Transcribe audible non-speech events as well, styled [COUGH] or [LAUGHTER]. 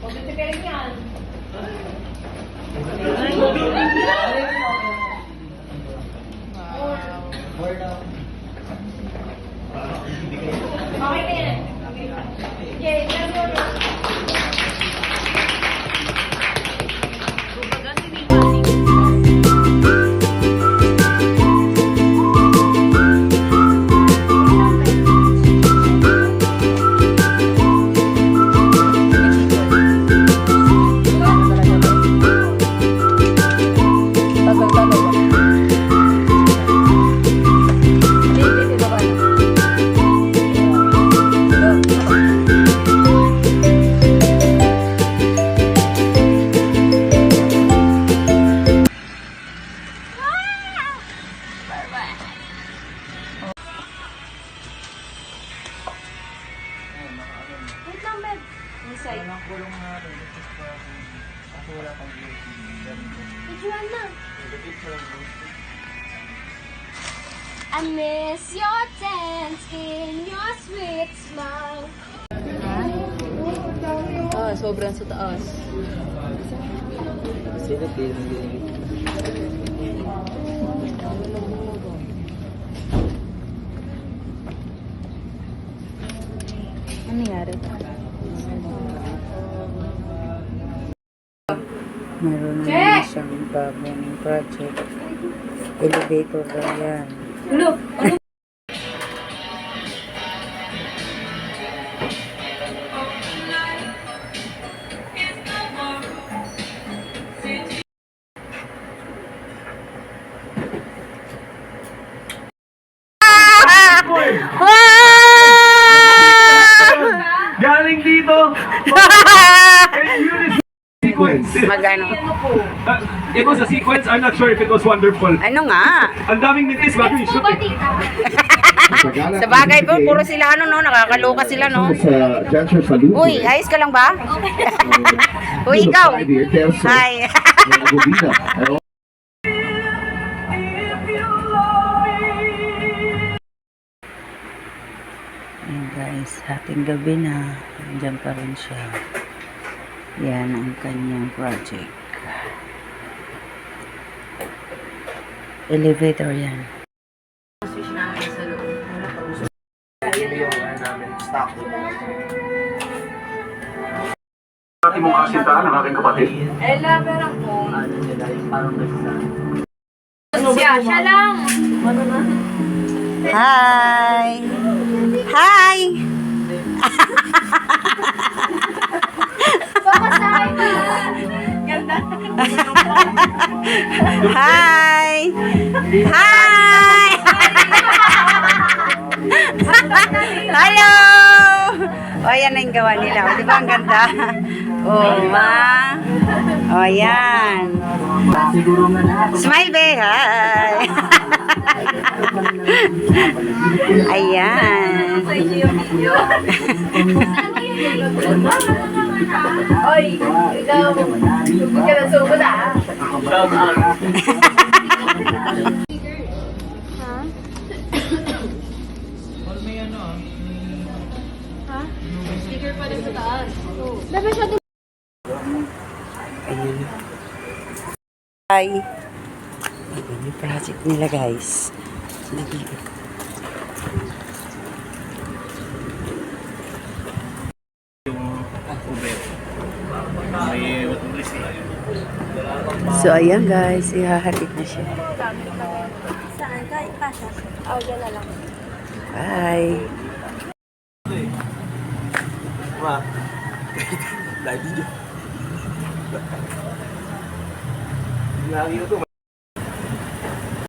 Pagkita ka rin yan. Okay na yan. Okay, Inside. Videoan na. I miss your dance in your sweet smile. Ah, sobrang sa taas. Ano Meron naman siyang bagong project. Elevator daw yan. Galing dito! [LAUGHS] sequence. Magano? It was a sequence. I'm not sure if it was wonderful. Ano nga? Ang daming nitis bago yung shoot. eh. Sa bagay po, puro sila ano no, nakakaloka sila no. Sa Janser Salud. Uy, ayos ka lang ba? [LAUGHS] Uy, ikaw. Hi. Ayan guys, hating gabi na. Nandiyan pa rin siya. Yan ang kanyang project. Elevator yan. Ating mong kasintahan ng aking kapatid. Ella, perang po. Siya, siya lang. Hi! Hi! [LAUGHS] Hi! Hi! Hello! O, yan na yung gawa nila. O, di ba ang ganda? O, ma. O, yan. Smile, be. Hi! Ayan. [LAUGHS] Oy, ikaw. Hindi ka na sumod ah. Sa taas. Bebe, siya Ayan. Hi. Ayan yung project nila, guys. So, ayan guys, ihahatid na siya. Saan ka? Ipasa. Oh, yan na lang. Bye! [LAUGHS] Lagi ito.